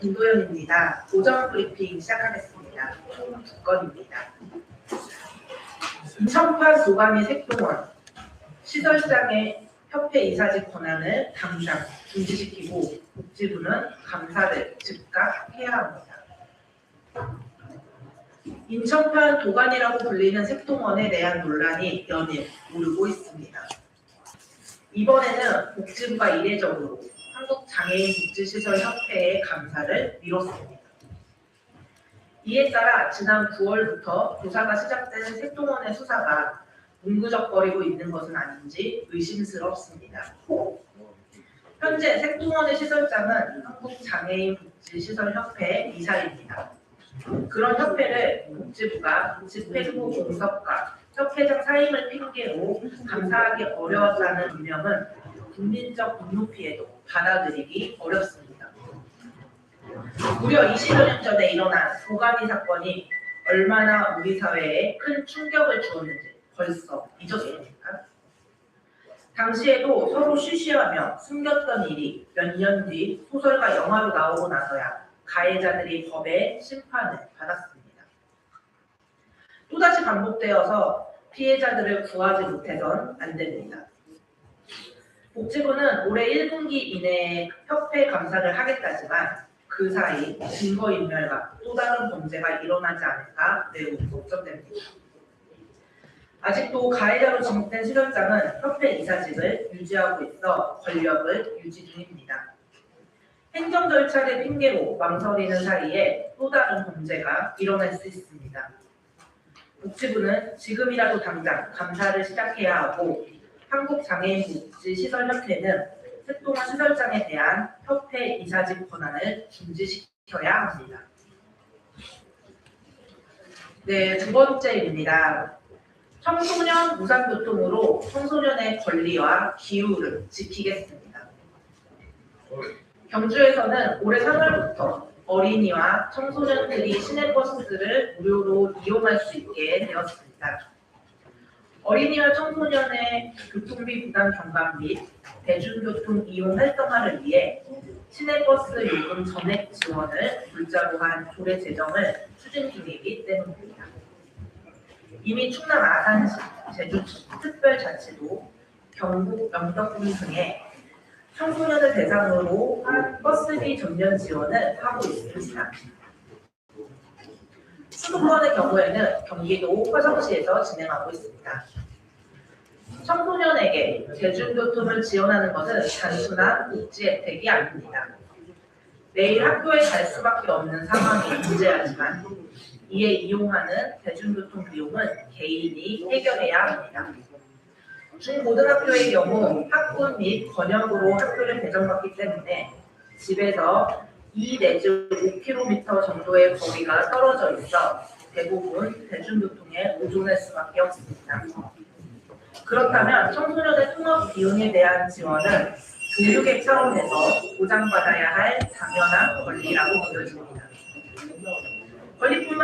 김도현입니다. 오전 브리핑 시작하겠습니다. 총 두 건입니다. 인천판 도가니 색동원 시설장의 협회 이사직 권한을 당장 중지시키고 복지부는 감사를 즉각 해야 합니다. 인천판 도가니라고 불리는 색동원에 대한 논란이 연일 오르고 있습니다. 이번에는 복지부가 이례적으로 한국장애인복지시설협회의 감사를 미뤘습니다. 이에 따라 지난 9월부터 조사가 시작된 색동원의 수사가 문구적거리고 있는 것은 아닌지 의심스럽습니다. 현재 색동원의 시설장은 한국장애인복지시설협회 이사입니다. 그런 협회를 복지부가 집회부 공석과 협회장 사임을 핑계로 감사하기 어려웠다는 분명은 국민적 눈높이에도 받아들이기 어렵습니다. 무려 20여 년 전에 일어난 도가니 사건이 얼마나 우리 사회에 큰 충격을 주었는지 벌써 잊었습니까? 당시에도 서로 쉬쉬하며 숨겼던 일이 몇 년 뒤 소설과 영화로 나오고 나서야 가해자들이 법의 심판을 받았습니다. 반복되어서 피해자들을 구하지 못해선 안 됩니다. 복지부는 올해 1분기 이내에 협회 감사를 하겠다지만 그 사이 증거인멸과 또 다른 범죄가 일어나지 않을까 매우 걱정됩니다. 아직도 가해자로 지목된 시설장은 협회 이사직을 유지하고 있어 권력을 유지 중입니다. 행정 절차를 핑계로 망설이는 사이에 또 다른 범죄가 일어날 수 있습니다. 복지부는 지금이라도 당장 감사를 시작해야 하고 한국장애인복지시설협회는 색동안 시설장에 대한 협회 이사직 권한을 중지시켜야 합니다. 네, 두 번째입니다. 청소년 무상교통으로 청소년의 권리와 기후를 지키겠습니다. 경주에서는 올해 3월부터 어린이와 청소년들이 시내버스를 무료로 이용할 수 있게 되었습니다. 어린이와 청소년의 교통비 부담 경감 및 대중교통 이용 활성화를 위해 시내버스 요금 전액 지원을 물자로 한 조례 제정을 추진 중이기 때문입니다. 이미 충남 아산시, 제주시 특별자치도, 경북 영덕군 등의 청소년을 대상으로 한 버스비 전면 지원을 하고 있습니다. 수도권의 경우에는 경기도 화성시에서 진행하고 있습니다. 청소년에게 대중교통을 지원하는 것은 단순한 복지 혜택이 아닙니다. 매일 학교에 갈 수밖에 없는 상황이 문제하지만 이에 이용하는 대중교통 비용은 개인이 해결해야 합니다. 중고등학교의 경우 학군 및 번역으로 학교를 배정받기 때문에 집에서 2 내지 5km 정도의 거리가 떨어져 있어 대부분 대중교통에 의존할 수밖에 없습니다. 그렇다면 청소년의 통학 비용에 대한 지원은 교육의 차원에서 보장받아야 할 당연한 권리라고 보여집니다. 권리뿐만